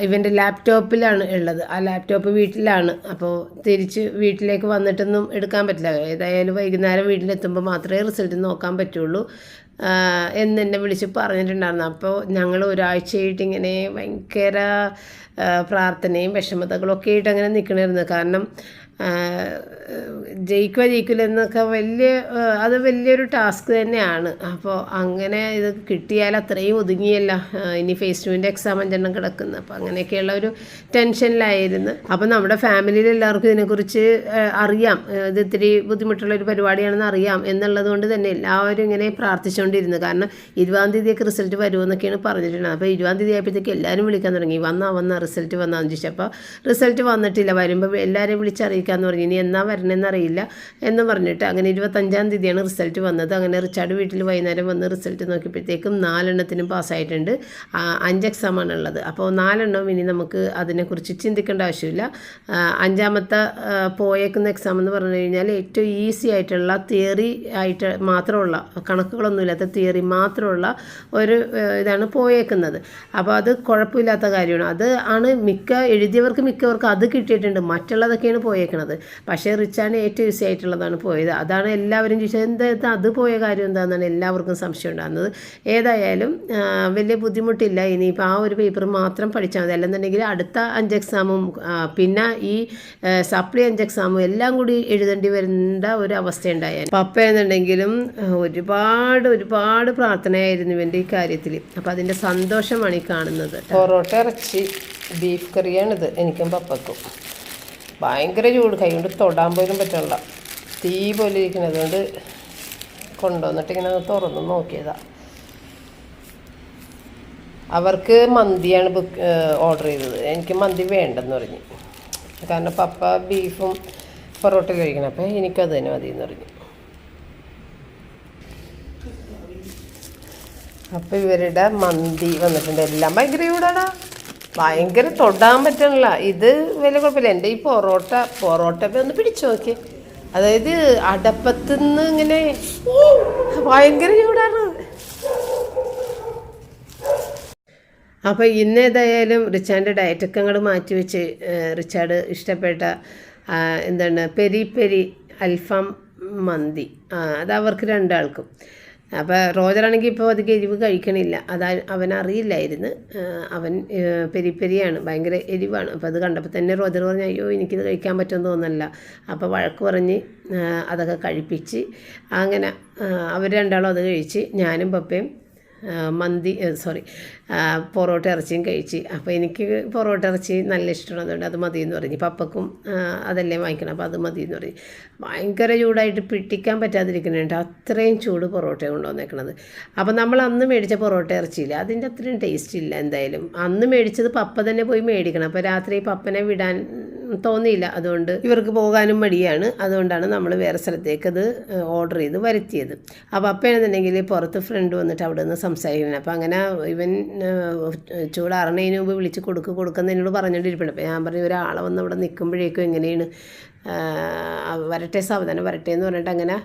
ഇവന്റെ ലാപ്ടോപ്പിലാണ് ഉള്ളത്. ആ ലാപ്ടോപ്പ് വീട്ടിലാണ്. അപ്പോൾ തിരിച്ച് വീട്ടിലേക്ക് വന്നിട്ടൊന്നും എടുക്കാൻ പറ്റില്ല. ഏതായാലും വൈകുന്നേരം വീട്ടിലെത്തുമ്പോൾ മാത്രമേ റിസൾട്ട് നോക്കാൻ പറ്റുള്ളൂ. എന്ന് വിളിച്ച് പറഞ്ഞിട്ടുണ്ടായിരുന്നു. അപ്പോൾ ഞങ്ങൾ ഒരാഴ്ചയായിട്ട് ഇങ്ങനെ ഭയങ്കര പ്രാർത്ഥനയും വിഷമതകളൊക്കെ ആയിട്ട് അങ്ങനെ നിൽക്കണമായിരുന്നു കാരണം ജയിക്കുക ജയിക്കില്ല എന്നൊക്കെ വലിയ അത് വലിയൊരു ടാസ്ക് തന്നെയാണ്. അപ്പോൾ അങ്ങനെ ഇത് കിട്ടിയാൽ അത്രയും ഒതുങ്ങിയല്ല. ഇനി ഫേസ് ടുവിന്റെ എക്സാം അഞ്ചെണ്ണം കിടക്കുന്നു. അപ്പോൾ അങ്ങനെയൊക്കെയുള്ള ഒരു ടെൻഷനിലായിരുന്നു അപ്പോൾ നമ്മുടെ ഫാമിലിയിൽ എല്ലാവർക്കും ഇതിനെക്കുറിച്ച് അറിയാം. ഇത് ഇത്തിരി ബുദ്ധിമുട്ടുള്ള ഒരു പരിപാടിയാണെന്ന് അറിയാം എന്നുള്ളത് കൊണ്ട് തന്നെ എല്ലാവരും ഇങ്ങനെ പ്രാർത്ഥിച്ചുകൊണ്ടിരുന്നു. കാരണം ഇരുപതാം തീയതിയൊക്കെ റിസൾട്ട് വരുമെന്നൊക്കെയാണ് പറഞ്ഞിട്ടുള്ളത്. അപ്പോൾ ഇരുപതാം തീയതി ആയപ്പോഴത്തേക്ക് എല്ലാവരും വിളിക്കാൻ തുടങ്ങി. വന്നാ വന്നാൽ റിസൾട്ട് വന്നാന്ന് ചോദിച്ചു. അപ്പോൾ റിസൾട്ട് വന്നിട്ടില്ല. വരുമ്പോൾ എല്ലാവരെയും വിളിച്ചറിയിക്കാമെന്ന് പറഞ്ഞു. ഇനി എന്നാ വരണമെന്ന് അറിയില്ല എന്ന് പറഞ്ഞിട്ട് അങ്ങനെ ഇരുപത്തഞ്ചാം തീയതിയാണ് റിസൾട്ട് വന്നത്. അങ്ങനെ റിച്ചാർഡ് വീട്ടിൽ വൈകുന്നേരം വന്ന് റിസൾട്ട് നോക്കിയപ്പോഴത്തേക്കും നാലെണ്ണത്തിനും പാസ്സായിട്ടുണ്ട്. അഞ്ച് എക്സാമാണ് ഉള്ളത്. അപ്പോൾ നാലെണ്ണം ഇനി നമുക്ക് അതിനെക്കുറിച്ച് ചിന്തിക്കേണ്ട ആവശ്യമില്ല. അഞ്ചാമത്തെ പോയേക്കുന്ന എക്സാം എന്ന് പറഞ്ഞു കഴിഞ്ഞാൽ ഏറ്റവും ഈസി ആയിട്ടുള്ള തിയറി ആയിട്ട് മാത്രമുള്ള കണക്കുകളൊന്നുമില്ലാത്ത തിയറി മാത്രമുള്ള ഒരു ഇതാണ് പോയേക്കുന്നത്. അപ്പോൾ അത് കുഴപ്പമില്ലാത്ത കാര്യമാണ്. അത് ആണ് മിക്ക എഴുതിയവർക്ക് മിക്കവർക്ക് അത് കിട്ടിയിട്ടുണ്ട്. മറ്റുള്ളതൊക്കെയാണ് പോയേക്കണത് പക്ഷേ റിച്ചാണ് ഏറ്റവും ഈസി ആയിട്ടുള്ളതാണ് പോയത്. അതാണ് എല്ലാവരും ചോദിച്ചത് എന്താ അത് പോയ കാര്യം എന്താണെന്നാണ് എല്ലാവർക്കും സംശയം ഉണ്ടാകുന്നത്. ഏതായാലും വലിയ ബുദ്ധിമുട്ടില്ല. ഇനിയിപ്പോൾ ആ ഒരു പേപ്പർ മാത്രം പഠിച്ചാൽ മതി. അല്ലെന്നുണ്ടെങ്കിൽ അടുത്ത അഞ്ച് എക്സാമും പിന്നെ ഈ സപ്ലി അഞ്ച് എക്സാമും എല്ലാം കൂടി എഴുതേണ്ടി വരുന്ന ഒരു അവസ്ഥ ഉണ്ടായാൽ പപ്പ എന്നുണ്ടെങ്കിലും ഒരുപാട് ഒരുപാട് പ്രാർത്ഥനയായിരുന്നു ഇവന്റെ ഈ കാര്യത്തിൽ അപ്പോൾ അതിന്റെ സന്തോഷമാണ് ഈ കാണുന്നത് പൊറോട്ട ഇറച്ചി ബീഫ് കറിയാണിത്. എനിക്കും പപ്പക്കും. ഭയങ്കര ചൂട്. കൈ കൊണ്ട് തൊടാൻ പോലും പറ്റണ്ട തീ പോലെ ഇരിക്കുന്നത് കൊണ്ട് കൊണ്ടുവന്നിട്ട് ഇങ്ങനെ തുറന്ന് നോക്കിയതാ. അവർക്ക് മന്തിയാണ് ബുക്ക് ഓർഡർ ചെയ്തത്. എനിക്ക് മന്തി വേണ്ടെന്ന് പറഞ്ഞു. കാരണം പപ്പ ബീഫും പൊറോട്ട കഴിക്കണം. അപ്പം എനിക്കത് തന്നെ മതി എന്ന് പറഞ്ഞു. അപ്പം ഇവരുടെ മന്തി വന്നിട്ടുണ്ട്. എല്ലാം ഭയങ്കര ചൂടാടാ. ഭയങ്കര തൊടാൻ പറ്റണില്ല. ഇത് വലിയ കുഴപ്പമില്ല. എന്റെ ഈ പൊറോട്ട പൊറോട്ട ഒന്ന് പിടിച്ചു നോക്കി. അതായത് അടപ്പത്തുനിന്ന് ഇങ്ങനെ ഭയങ്കര ചൂടാണ്. അപ്പോൾ ഇന്ന് ഏതായാലും റിച്ചാന്റെ ഡയറ്റൊക്കെ അങ്ങോട്ട് മാറ്റി വെച്ച് റിച്ചാർഡ് ഇഷ്ടപ്പെട്ട എന്താണ് പെരി പെരി അൽഫാം മന്തി. അത് അവർക്ക് രണ്ടാൾക്കും. അപ്പോൾ റോജറാണെങ്കിൽ ഇപ്പോൾ അധികം എരിവ് കഴിക്കണില്ല. അത് അവൻ അറിയില്ലായിരുന്നു അവൻ പെരിപ്പെരിയാണ്. പെരി പെരിയാണ് ഭയങ്കര എരിവാണ്. അപ്പോൾ അത് കണ്ടപ്പോൾ തന്നെ റോജർ പറഞ്ഞു അയ്യോ എനിക്കിത് കഴിക്കാൻ പറ്റുമെന്ന് തോന്നല്ല അപ്പോൾ വഴക്ക് പറഞ്ഞ് അതൊക്കെ കഴിപ്പിച്ച് അങ്ങനെ അവർ രണ്ടാളും അത് കഴിച്ച് ഞാനും പപ്പയും മന്തി സോറി പൊറോട്ട ഇറച്ചിയും കഴിച്ച്. അപ്പോൾ എനിക്ക് പൊറോട്ട ഇറച്ചി നല്ല ഇഷ്ടമാണ്. അതുകൊണ്ട് അത് മതി എന്ന് പറഞ്ഞു പപ്പക്കും അതല്ലേ വാങ്ങിക്കണം. അപ്പോൾ അത് മതി എന്ന് പറഞ്ഞു. ഭയങ്കര ചൂടായിട്ട് പിടിക്കാൻ പറ്റാതിരിക്കുന്നുണ്ട് അത്രയും ചൂട് പൊറോട്ട കൊണ്ടുവന്നേക്കണത്. അപ്പോൾ നമ്മൾ അന്ന് മേടിച്ച പൊറോട്ട ഇറച്ചിയില്ല. അതിന്റെ അത്രയും ടേസ്റ്റ് ഇല്ല എന്തായാലും. അന്ന് മേടിച്ചത് പപ്പ തന്നെ പോയി മേടിക്കണം. അപ്പോൾ രാത്രി പപ്പനെ വിടാൻ തോന്നിയില്ല. അതുകൊണ്ട് ഇവർക്ക് പോകാനും മടിയാണ്. അതുകൊണ്ടാണ് നമ്മൾ വേറെ സ്ഥലത്തേക്ക് അത് ഓർഡർ ചെയ്ത് വരുത്തിയത്. അപ്പോൾ അപ്പോഴെന്നുണ്ടെങ്കിൽ പുറത്ത് ഫ്രണ്ട് വന്നിട്ട് അവിടെ നിന്ന് സംസാരിക്കണം. അപ്പോൾ അങ്ങനെ ഇവൻ ചൂടാറണതിന് മുമ്പ് വിളിച്ച് കൊടുക്ക് കൊടുക്കുന്നതിനോട് പറഞ്ഞുകൊണ്ടിരിപ്പുണ്ട് അപ്പോൾ ഞാൻ പറഞ്ഞു ഒരാളെ വന്ന് അവിടെ നിൽക്കുമ്പോഴേക്കും എങ്ങനെയാണ് വരട്ടെ സാവധാനം വരട്ടെ എന്ന് പറഞ്ഞിട്ട് അങ്ങനെ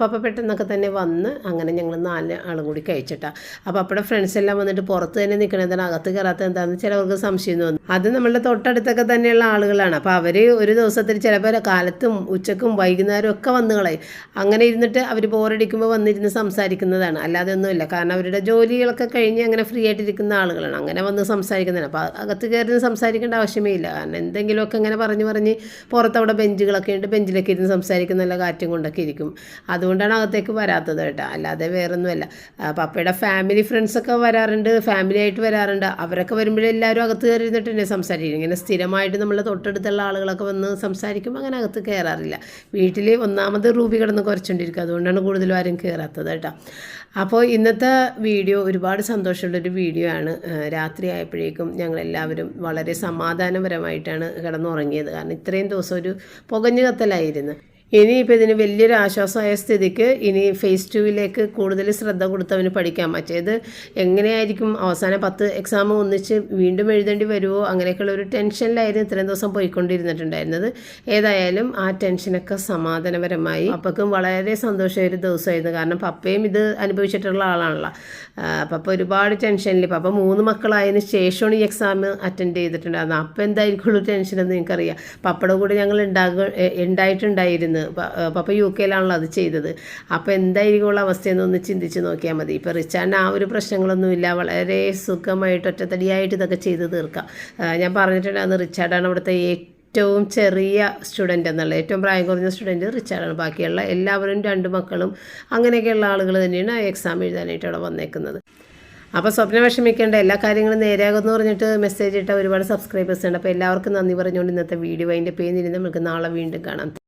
പപ്പ പെട്ടെന്നൊക്കെ തന്നെ വന്ന് അങ്ങനെ ഞങ്ങൾ നാല് ആളും കൂടി കഴിച്ചിട്ടാണ് അപ്പോൾ അപ്പോഴെ ഫ്രണ്ട്സ് എല്ലാം വന്നിട്ട് പുറത്ത് തന്നെ നിൽക്കണതാണ് അകത്ത് കയറാത്ത എന്താണെന്ന് ചിലവർക്ക് സംശയം തോന്നും. അത് നമ്മളുടെ തൊട്ടടുത്തൊക്കെ തന്നെയുള്ള ആളുകളാണ്. അപ്പോൾ അവർ ഒരു ദിവസത്തിൽ ചിലപ്പോൾ കാലത്തും ഉച്ചക്കും വൈകുന്നേരം ഒക്കെ വന്ന് കളയും. അങ്ങനെ ഇരുന്നിട്ട് അവർ ബോറടിക്കുമ്പോൾ വന്നിരുന്ന് സംസാരിക്കുന്നതാണ്. അല്ലാതെ ഒന്നുമില്ല കാരണം അവരുടെ ജോലികളൊക്കെ കഴിഞ്ഞ് അങ്ങനെ ഫ്രീ ആയിട്ടിരിക്കുന്ന ആളുകളാണ്. അങ്ങനെ വന്ന് സംസാരിക്കുന്നതാണ്. അപ്പോൾ അകത്ത് കയറി സംസാരിക്കേണ്ട ആവശ്യമേ ഇല്ല. കാരണം എന്തെങ്കിലുമൊക്കെ ഇങ്ങനെ പറഞ്ഞ് പറഞ്ഞ് പുറത്തവിടെ ബെഞ്ചുകളൊക്കെ ഉണ്ട് ബെഞ്ചിലൊക്കെ ഇരുന്ന് സംസാരിക്കുന്ന നല്ല കാറ്റും കൊണ്ടൊക്കെ ഇരിക്കും. അതുകൊണ്ടാണ് അകത്തേക്ക് വരാത്തത് കേട്ടോ. അല്ലാതെ വേറൊന്നുമല്ല. പപ്പയുടെ ഫാമിലി ഫ്രണ്ട്സൊക്കെ വരാറുണ്ട് ഫാമിലി ആയിട്ട് വരാറുണ്ട്. അവരൊക്കെ വരുമ്പോഴേ എല്ലാവരും അകത്ത് കയറി ഇരുന്നിട്ട് തന്നെ സംസാരിക്കും. ഇങ്ങനെ സ്ഥിരമായിട്ട് നമ്മൾ തൊട്ടടുത്തുള്ള ആളുകളൊക്കെ വന്ന് സംസാരിക്കുമ്പോൾ അങ്ങനെ അകത്ത് കയറാറില്ല വീട്ടിൽ ഒന്നാമത് റൂബി കിടന്ന് കുറച്ചുകൊണ്ടിരിക്കും അതുകൊണ്ടാണ് കൂടുതലും ആരും കയറാത്തത് കേട്ടോ. അപ്പോൾ ഇന്നത്തെ വീഡിയോ ഒരുപാട് സന്തോഷമുള്ളൊരു വീഡിയോ ആണ്. രാത്രി ആയപ്പോഴേക്കും ഞങ്ങളെല്ലാവരും വളരെ സമാധാനപരമായിട്ടാണ് കിടന്നുറങ്ങിയത്. കാരണം ഇത്രയും ദിവസം ഒരു പുകഞ്ഞു കത്തലായിരുന്നു. ഇനിയിപ്പോൾ ഇതിന് വലിയൊരു ആശ്വാസമായ സ്ഥിതിക്ക് ഇനി ഫേസ് ടുവിലേക്ക് കൂടുതൽ ശ്രദ്ധ കൊടുത്തവന് പഠിക്കാൻ മറ്റേത് എങ്ങനെയായിരിക്കും? അവസാനം പത്ത് എക്സാം ഒന്നിച്ച് വീണ്ടും എഴുതേണ്ടി വരുമോ അങ്ങനെയൊക്കെയുള്ള ഒരു ടെൻഷനിലായിരുന്നു ഇത്രയും ദിവസം പോയിക്കൊണ്ടിരുന്നിട്ടുണ്ടായിരുന്നത്. ഏതായാലും ആ ടെൻഷനൊക്കെ സമാധാനപരമായി. അപ്പക്കും വളരെ സന്തോഷമൊരു ദിവസമായിരുന്നു. കാരണം പപ്പയും ഇത് അനുഭവിച്ചിട്ടുള്ള ആളാണല്ലോ. പപ്പ ഒരുപാട് ടെൻഷനിൽ പപ്പ മൂന്ന് മക്കളായതിനു ശേഷമാണ് ഈ എക്സാം അറ്റൻഡ് ചെയ്തിട്ടുണ്ടായിരുന്നത്. അപ്പം എന്തായിരിക്കുള്ളൂ ടെൻഷൻ എന്ന് നിങ്ങൾക്കറിയാം. പപ്പയുടെ കൂടെ ഞങ്ങൾ ഉണ്ടാകുക ഉണ്ടായിട്ടുണ്ടായിരുന്നു. പപ്പ യു കെയിലാണല്ലോ അത് ചെയ്തത്. അപ്പോൾ എന്തായിരിക്കും ഉള്ള അവസ്ഥയെന്നൊന്ന് ചിന്തിച്ച് നോക്കിയാൽ മതി. ഇപ്പോൾ റിച്ചാന്റെ ആ ഒരു പ്രശ്നങ്ങളൊന്നുമില്ല. വളരെ സുഖമായിട്ട് ഒറ്റത്തടിയായിട്ട് ഇതൊക്കെ ചെയ്ത് തീർക്കാം. ഞാൻ പറഞ്ഞിട്ടുണ്ടായിരുന്നു റിച്ചാർഡാണ് അവിടുത്തെ ഏറ്റവും ചെറിയ സ്റ്റുഡന്റ് എന്നുള്ളത് ഏറ്റവും പ്രായം കുറഞ്ഞ സ്റ്റുഡന്റ് റിച്ചാർഡാണ്. ബാക്കിയുള്ള എല്ലാവരും രണ്ട് മക്കളും അങ്ങനെയൊക്കെയുള്ള ആളുകൾ തന്നെയാണ് എക്സാം എഴുതാനായിട്ട് അവിടെ വന്നേക്കുന്നത്. അപ്പോൾ സ്വപ്നം വിഷമിക്കേണ്ട എല്ലാ കാര്യങ്ങളും നേരെയാകുമെന്ന് പറഞ്ഞിട്ട് മെസ്സേജ് ഇട്ട ഒരുപാട് സബ്സ്ക്രൈബേഴ്സ് ഉണ്ട്. അപ്പോൾ എല്ലാവർക്കും നന്ദി പറഞ്ഞുകൊണ്ട് ഇന്നത്തെ വീഡിയോ അതിന്റെ പേര് നമുക്ക് നാളെ വീണ്ടും കാണാം.